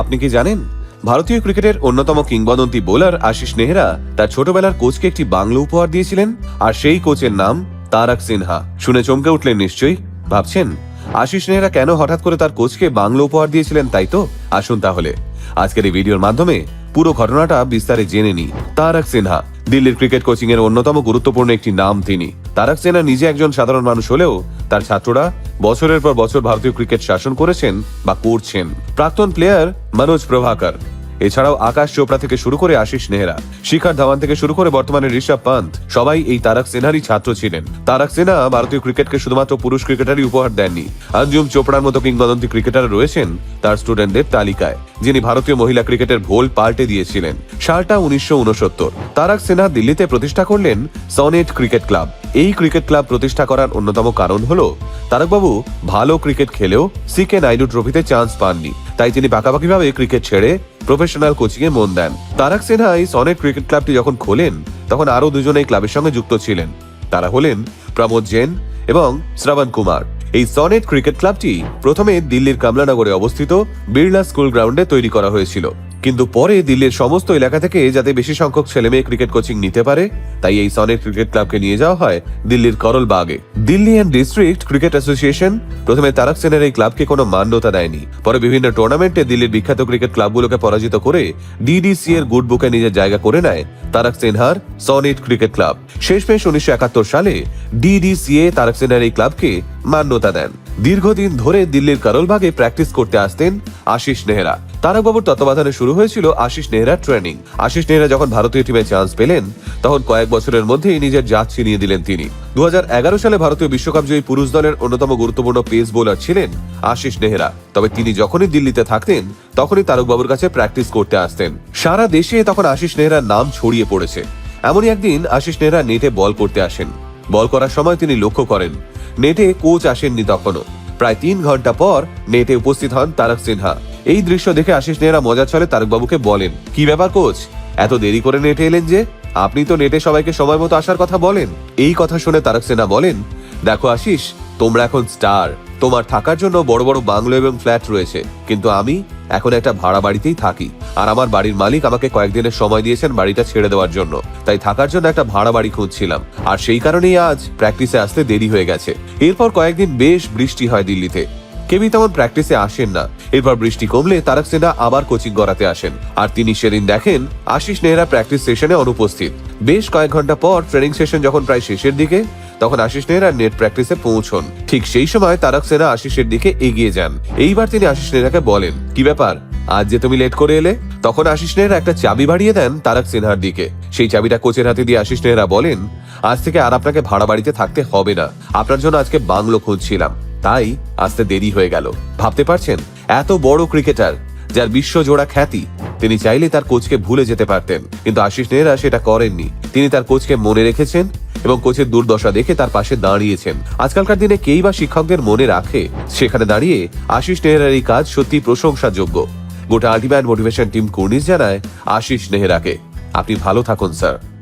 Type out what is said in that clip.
আপনি কি জানেন? ভারতীয় ক্রিকেটের অন্যতম কিংবদন্তি বোলার আশিস নেহরা তার ছোটবেলার কোচকে একটি বাংলো উপহার দিয়েছিলেন, আর সেই কোচের নাম তারক সিনহা। শুনে চমকে উঠলেন নিশ্চয়ই। ভাবছেন, আশিস নেহরা কেন হঠাৎ করে তার কোচকে বাংলো উপহার দিয়েছিলেন তাই তো? আসুন তাহলে। আজকের এই ভিডিওর মাধ্যমে পুরো ঘটনাটা বিস্তারে জেনে নি তারক সিনহা, দিল্লির ক্রিকেট কোচিং এর অন্যতম গুরুত্বপূর্ণ একটি নাম তিনি। তারক সিনহা নিজে একজন সাধারণ মানুষ হলেও তার ছাত্ররা বছরের পর বছর ভারতীয় ক্রিকেট শাসন করেছেন বা করছেন। প্রাক্তন প্লেয়ার মনোজ প্রভাকর। এছাড়াও আকাশ চোপড়া থেকে শুরু করে আশিস নেহরা, শিখার ধাওয়ান থেকে শুরু করে বর্তমানে ঋষভ পান্ত, সবাই এই তারাক সিনহারই ছাত্র ছিলেন। তারক সেনা ভারতীয় ক্রিকেটকে শুধুমাত্র পুরুষ ক্রিকেটারই উপহার দেননি অঞ্জুম চোপড়ার মতো কিংবদন্তি ক্রিকেটার রয়েছেন তার স্টুডেন্টদের তালিকায়, যিনি ভারতীয় মহিলা ক্রিকেটের ভোল পাল্টে দিয়েছিলেন। সালটা উনিশশো তারক সিনহা দিল্লিতে প্রতিষ্ঠা করলেন সনেট ক্রিকেট ক্লাব এই ক্রিকেট ক্লাব প্রতিষ্ঠা করার অন্যতম কারণ হল, তারকবাবু ভালো ক্রিকেট খেলেও সিকে নাইডু ট্রফিতে চান্স পাননি। তাই তিনি পাকাপাকিভাবে ক্রিকেট ছেড়ে প্রফেশনাল কোচিংয়ে মন দেন। তারক সিনহা এই সনেট ক্রিকেট ক্লাবটি যখন খোলেন, তখন আরও দুজন এই ক্লাবের সঙ্গে যুক্ত ছিলেন। তারা হলেন প্রমোদ জেন এবং শ্রাবণ কুমার। এই সনেট ক্রিকেট ক্লাবটি প্রথমে দিল্লির কমলানগরে অবস্থিত বিড়লা স্কুল গ্রাউন্ডে তৈরি করা হয়েছিল। কিন্তু পরে দিল্লির সমস্ত এলাকা থেকে যাতে বেশি সংখ্যক ছেলে মেয়ে ক্রিকেট কোচিং নিতে পারে, তাই এই সনেট ক্রিকেট ক্লাবকে নিয়ে যাওয়া হয় দিল্লির করল বাগে Delhi and district cricket association প্রথমে তারক সেনের এই ক্লাবকে কোনো মান্যতা দেয়নি। পরে বিভিন্ন টুর্নামেন্টে দিল্লির বিখ্যাত ক্রিকেট ক্লাবগুলোকে পরাজিত করে ডিডিসি এর গুড বুকে নিজের জায়গা করে নেয় তারক সিনহার সনেট ক্রিকেট ক্লাব। শেষমেশ উনিশশো একাত্তর সালে ডিডিসিএ তারক সিনহার এই ক্লাবকে মান্যতা দেন। দীর্ঘদিন ধরে দিল্লির করলবাগে প্র্যাকটিস করতে আসতেন আশিস নেহরা। তারকবাবুর তত্ত্বাবধানে শুরু হয়েছিল আশিস নেহরা ট্রেনিং। আশিস নেহরা যখন ভারতীয় টিমে চান্স পেলেন, তখন কয়েক বছরের মধ্যেই নিজের জাত ছিনিয়ে দিলেন তিনি। দুহাজার এগারো সালে ভারতীয় বিশ্বকাপ জয়ী পুরুষ দলের অন্যতম গুরুত্বপূর্ণ পেস বোলার ছিলেন আশিস নেহরা। তবে তিনি যখনই দিল্লিতে থাকতেন, তখনই তারকবাবুর কাছে প্র্যাকটিস করতে আসতেন। সারা দেশে তখন আশিস নেহরার নাম ছড়িয়ে পড়েছে। এমনই একদিন আশিস নেহরা নেটে বল করতে আসেন। বল করার সময় তিনি লক্ষ্য করেন, নেটে কোচ আসেননি তখনও। প্রায় তিন ঘণ্টা পর নেটে উপস্থিত হন তারক সিনহা। এই দৃশ্য দেখে আশিস নেহরা মজা চলে তারকবাবুকে বলেন, কি ব্যাপার কোচ? এত দেরি করে নেটে এলেন যে? আপনি তো নেটে সবাইকে সময় মতো আসার কথা বলেন। এই কথা শুনে তারক সিনহা বলেন, দেখো আশিস, তোমরা এখন স্টার। তোমার থাকার জন্য বড় বড় বাংলো এবং ফ্ল্যাট রয়েছে। কিন্তু আমি এখন একটা ভাড়া বাড়িতেই থাকি। আর আমার বাড়ির মালিক আমাকে কয়েকদিনের সময় দিয়েছেন বাড়িটা ছেড়ে দেওয়ার জন্য। তাই থাকার জন্য একটা ভাড়া বাড়ি খুঁজছিলাম। আর সেই কারণেই আজ প্র্যাকটিসে আসতে দেরি হয়ে গেছে। এরপর কয়েকদিন বেশ বৃষ্টি হয় দিল্লিতে। কেউই তেমন প্র্যাকটিসে আসেন না। এরপর বৃষ্টি কমলে তারক সিনহা আবার কোচিং করাতে আসেন। আর তিনি সেদিন দেখেন, আশিস নেহরা প্র্যাকটিস সেশনে অনুপস্থিত। বেশ কয়েক ঘণ্টা পর ট্রেনিং সেশন যখন প্রায় শেষের দিকে তখন আশিস নেহরা নেট প্র্যাকটিসে পৌঁছন। ঠিক সেই সময় তারক সেনা আশিসের দিকে এগিয়ে যান। এইবার তিনি আশিস নেহরাকে বলেন, কি ব্যাপার? আজ যে তুমি লেট করে এলে? তখন আশিস নেহরা একটা চাবি বাড়িয়ে দেন তারক সিনহার দিকে। সেই চাবিটা কোচের হাতে দিয়ে আশিস নেহরা বলেন, আজ থেকে আর আপনাকে ভাড়া বাড়িতে থাকতে হবে না। আপনার জন্য আজকে বাংলো খুঁজছিলাম। তাই আসতে দেরি হয়ে গেল। ভাবতে পারছেন? এত বড় ক্রিকেটার, যার বিশ্বজোড়া খ্যাতি, তিনি চাইলে তার কোচকে ভুলে যেতে পারতেন। কিন্তু আশিস নেহরা সেটা করেননি। তিনি তার কোচকে মনে রেখেছেন এবং কোচের দুর্দশা দেখে তার পাশে দাঁড়িয়েছেন। আজকালকার দিনে কেই বা শিক্ষকদের মনে রাখে? সেখানে দাঁড়িয়ে আশিস নেহরার এই কাজ সত্যি প্রশংসাযোগ্য। গোটা আল্টিম্যান মোটিভেশন টিম কুর্নিশ জানায়, আশিস নেহরাকে। আপনি ভালো থাকুন, স্যার।